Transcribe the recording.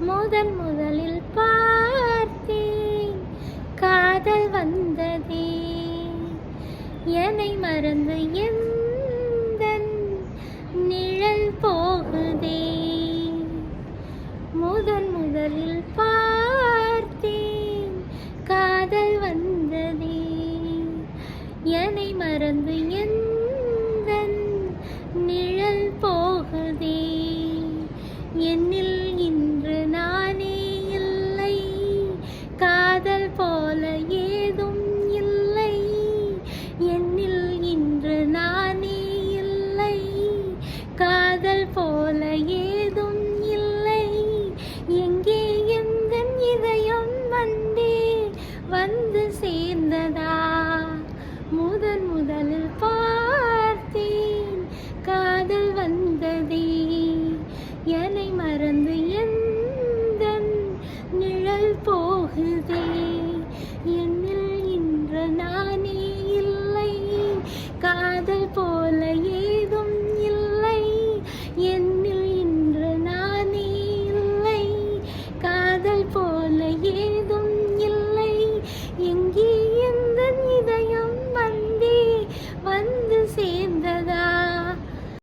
முதன் முதலில் பார்த்தேன். காதல் வந்ததே. என்னை மறந்து எந்த நிழல் போகுதே. முதன் முதலில் பார்த்தேன். காதல் வந்ததே. என்னை மறந்து எந்த வந்து சேர்ந்ததா? முதன் முதலில் பார்த்தேன் காதல் வந்ததே. என்னை மறந்து எந்த நிழல் போகுதே?